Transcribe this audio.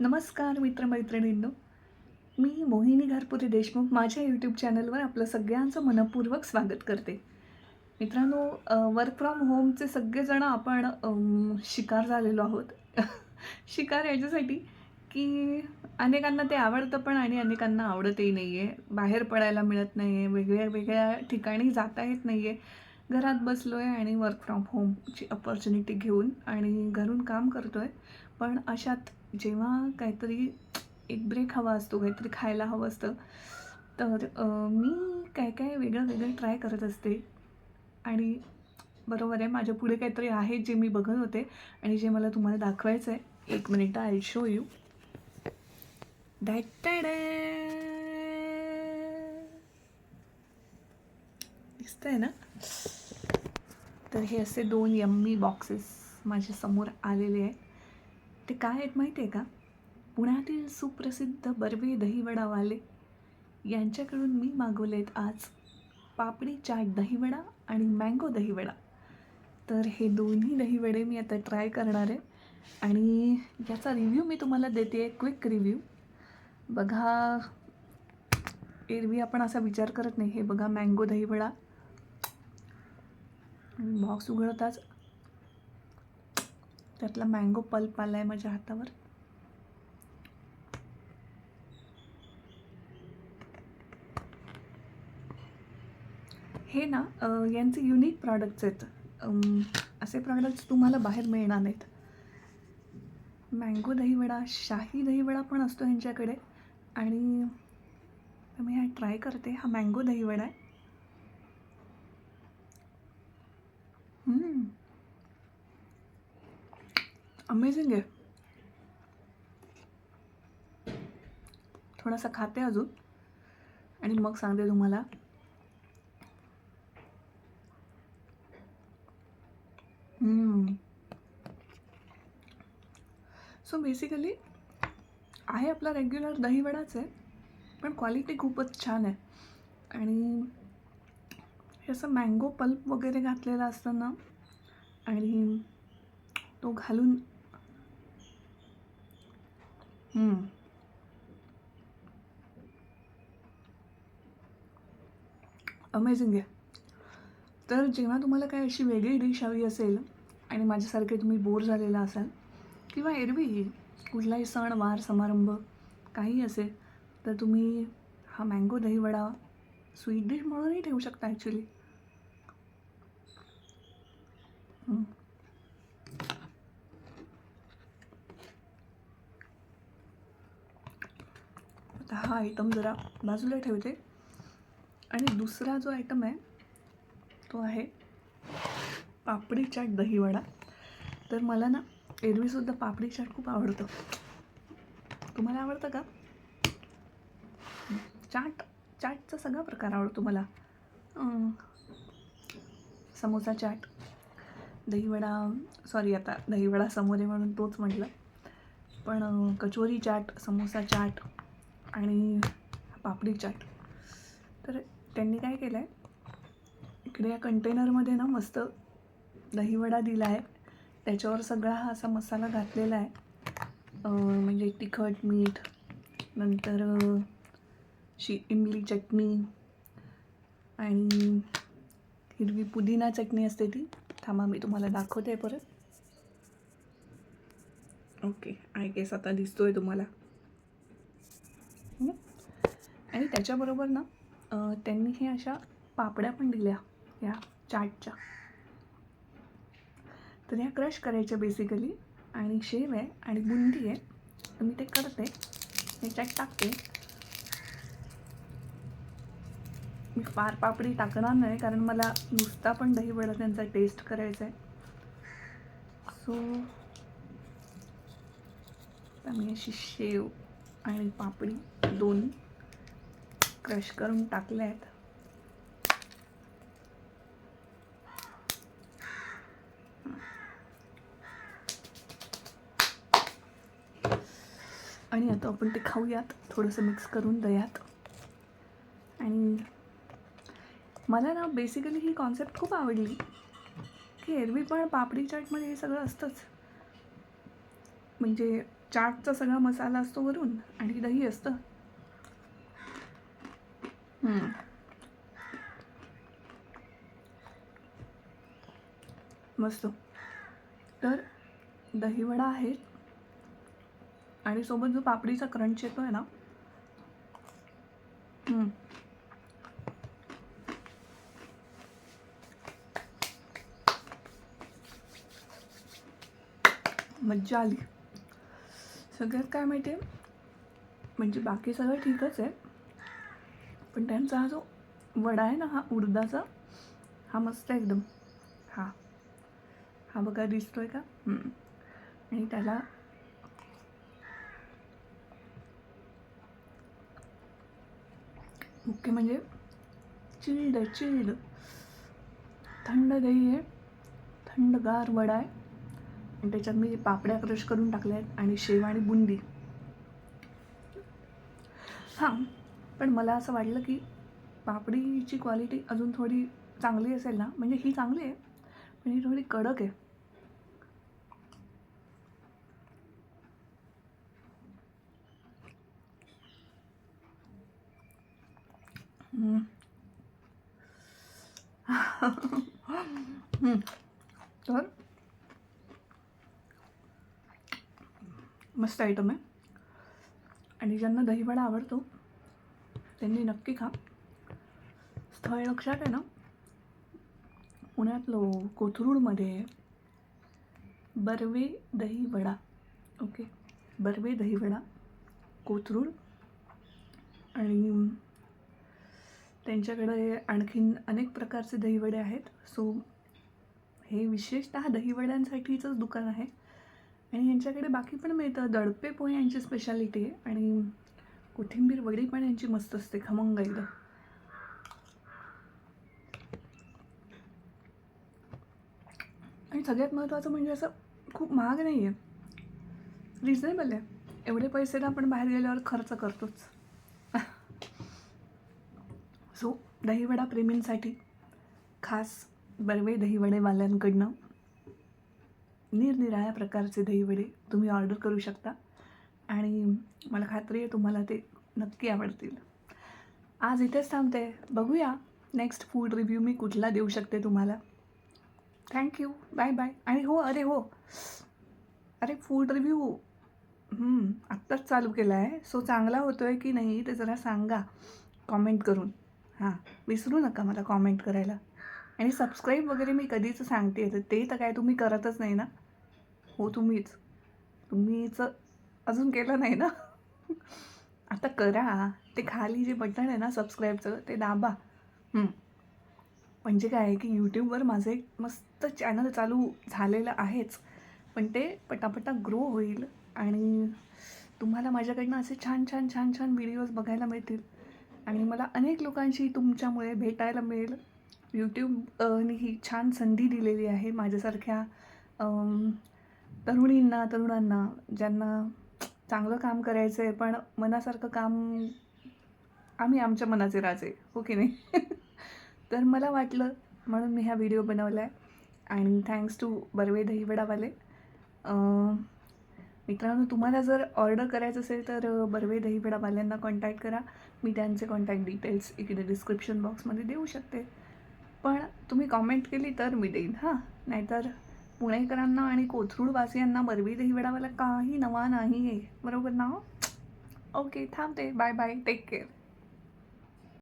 नमस्कार मित्रमैत्रिणींनो. मी मोहिनी घारपुरे देशमुख माझ्या यूट्यूब चॅनलवर आपलं सगळ्यांचं मनपूर्वक स्वागत करते. मित्रांनो वर्क फ्रॉम होमचे सगळेजण आपण शिकार झालेलो आहोत. शिकार याच्यासाठी की अनेकांना ते आवडतं पण आणि अनेकांना आवडतही नाही आहे बाहेर पडायला मिळत नाही आहे वेगळ्या वेगळ्या ठिकाणी जाता येत नाही आहे घरात बसलो आहे आणि वर्क फ्रॉम होमची अपॉर्च्युनिटी घेऊन आणि घरून काम करतो आहे पण अशात जेव्हा काहीतरी एक ब्रेक हवा असतो काहीतरी खायला हवं असतं तर मी काय काय वेगळं वेगळं ट्राय करत असते. आणि बरोबर आहे माझ्या पुढे काहीतरी आहे जे मी बघत होते आणि जे मला तुम्हाला दाखवायचं आहे एक मिनिट आय शो यू दिसतंय ना? तर हे असे दोन यम्मी बॉक्सेस माझ्यासमोर आलेले आहेत ते काय आहेत माहिती आहे का? पुण्यातील सुप्रसिद्ध बर्वे दहीवडावाले. यांच्याकडून मी मागवलेत आज पापडी चाट दहीवडा आणि मँगो दहीवडा. तर हे दोन्ही दहीवडे मी आता ट्राय करणार आहे. आणि याचा रिव्ह्यू मी तुम्हाला देते आहे क्विक रिव्ह्यू. बघा एरवी आपण असा विचार करत नाही. हे बघा मँगो दहीवडा. बॉक्स उघडताच त्यातला मँगो पल्प आला आहे माझ्या हातावर. हे ना यांचे युनिक प्रॉडक्ट्स आहेत. असे प्रॉडक्ट्स तुम्हाला बाहेर मिळणार नाहीत. मँगो दहीवडा शाही दहीवडा पण असतो यांच्याकडे. आणि मी हा ट्राय करते हा मँगो दहीवडा आहे. अमेझिंग आहे. थोडासा खाते अजून. आणि मग सांगते तुम्हाला. सो बेसिकली आहे आपला रेग्युलर दहीवडाच आहे पण क्वालिटी खूपच छान आहे. आणि हे असं मँगो पल्प वगैरे घातलेलं असतं ना आणि तो घालून अमेझिंग आहे. तर जेव्हा तुम्हाला काय अशी वेगळी डिश हवी असेल आणि माझ्यासारखे तुम्ही बोर झालेला असाल किंवा एरवी कुठलाही सण वार समारंभ काही असेल तर तुम्ही हा मँगो दहीवडा स्वीट डिश म्हणूनही ठेवू शकता ॲक्च्युली आता हा आयटम जरा बाजूला ठेवते. आणि दुसरा जो आयटम आहे तो आहे पापडी चाट दहीवडा. तर मला ना एरवीसुद्धा पापडी चाट खूप आवडतं. तुम्हाला आवडतं का? चाट चाटचा सगळा प्रकार आवडतो मला. समोसा चाट दहीवडा सॉरी आता दहीवडा समोरे म्हणून तोच म्हटलं. पण कचोरी चाट समोसा चाट आणि पापडी चाट. तर त्यांनी काय केलं आहे इकडे या कंटेनरमध्ये ना मस्त दहीवडा दिला आहे त्याच्यावर सगळा हा असा मसाला घातलेला आहे. म्हणजे तिखट मीठ नंतर शी इमली चटणी आणि हिरवी पुदिना चटणी असते ती. थांबा मी तुम्हाला दाखवते आहे परत. ओके आय गेस आता दिसतोय तुम्हाला. आणि त्याच्याबरोबर ना त्यांनी हे अशा पापड्या पण दिल्या या चाटच्या. तर ह्या क्रश करायच्या बेसिकली आणि शेव आहे आणि बुंदी आहे. तर मी ते करते. ह्याच्यात टाकते. मी फार पापडी टाकणार नाही कारण मला नुसता पण दहीवडा त्यांचा टेस्ट करायचा आहे सो आता मी अशी शेव आणि पापडी दोन्ही क्रश करून टाकल्या आहेत आणि आता आपण ते खाऊयात थोडंसं मिक्स करून दयात आणि मला ना बेसिकली ही कॉन्सेप्ट खूप आवडली. की एरवी पण पापडी चाटमध्ये हे सगळं असतंच. म्हणजे चाटचा सगळा मसाला असतो वरून आणि दही असतं. मस्त. तर दहीवडा आहे. आणि सोबत जो पापडीचा क्रंच आहे ना. मज्जा आली. सगळ्यात काय माहिती आहे म्हणजे बाकी सगळं ठीकच आहे. पण त्यांचा हा जो वडा आहे ना हा उडदाचा हा मस्त आहे एकदम. हा. हा बघा दिसतो आहे का आणि त्याला मुख्य म्हणजे चिल्ड आहे चिल्ड. थंड दही आहे. थंडगार वडा आहे. आणि त्याच्यात मी पापड्या क्रश करून टाकल्या आहेत आणि शेव आणि बुंदी. हां. पण मला असं वाटलं की पापडीची क्वालिटी अजून थोडी चांगली असेल ना म्हणजे ही चांगली आहे पण ही थोडी कडक आहे. तर मस्त आयटम आहे. आणि ज्यांना दहीवडा आवडतो त्यांनी नक्की खा. स्थळ लक्षात आहे ना? पुण्यातलं कोथरूडमध्ये बर्वे दहीवडा ओके? बर्वे दहीवडा कोथरूड आणि त्यांच्याकडे आणखीन अनेक प्रकारचे दहीवडे आहेत. सो हे विशेषतः दहीवड्यांसाठीचंच दुकान आहे. आणि यांच्याकडे बाकी पण मिळतं. दडपे पोहे यांची स्पेशालिटी आहे. आणि कोथिंबीर वडी पण यांची मस्त असते खमंग एकदम. आणि सगळ्यात महत्त्वाचं म्हणजे असं खूप महाग नाही आहे रिझनेबल आहे. एवढे पैसे तर आपण बाहेर गेल्यावर खर्च करतोच. सो दहीवडा प्रेमींसाठी खास बर्वे दहीवडेवाल्यांकडनं निरनिराळ्या प्रकारचे दहीवडे तुम्ही ऑर्डर करू शकता. आणि मला खात्री आहे तुम्हाला ते नक्की आवडतील. आज इथेच थांबते. बघूया नेक्स्ट फूड रिव्ह्यू मी कुठला देऊ शकते तुम्हाला. थँक्यू बाय बाय आणि हो अरे हो. अरे फूड रिव्ह्यू आत्ताच चालू केला आहे सो चांगला होतो आहे की नाही ते जरा सांगा. कॉमेंट करून. हां विसरू नका मला कॉमेंट करायला. आणि सबस्क्राईब वगैरे मी कधीच सांगते. तर ते तर काय तुम्ही करतच नाही ना. हो तुम्हीच. तुम्हीच अजून केलं नाही ना? आता करा. ते खाली जे बटन आहे ना सबस्क्राईबचं ते दाबा. म्हणजे काय आहे की यूट्यूबवर माझं एक मस्त चॅनल चालू झालेलं आहेच. पण ते पटापटा ग्रो होईल आणि तुम्हाला माझ्याकडनं असे छान छान छान छान व्हिडिओज बघायला मिळतील. आणि मला अनेक लोकांशी तुमच्यामुळे भेटायला मिळेल. यूट्यूबने ही छान संधी दिलेली आहे माझ्यासारख्या तरुणींना तरुणांना ज्यांना चांगलं काम करायचं आहे पण मनासारखं काम आम्ही आमच्या मनाचे राजे हो की नाही? तर मला वाटलं म्हणून मी हा व्हिडिओ बनवला आहे आणि थँक्स टू बर्वे दहीवडावाले. मित्रांनो तुम्हाला जर ऑर्डर करायचं असेल तर बर्वे दहीवडावाल्यांना कॉन्टॅक्ट करा. मी त्यांचे कॉन्टॅक्ट डिटेल्स इकडे डिस्क्रिप्शन बॉक्समध्ये देऊ शकते. पण तुम्ही कॉमेंट केली तर मी देईन हां. नाहीतर पुणेकरांना आणि कोथरूडवासियांना बर्वी दहीवडावाला काही नवा नाही आहे बरोबर ना? ओके थांबते. Bye bye take care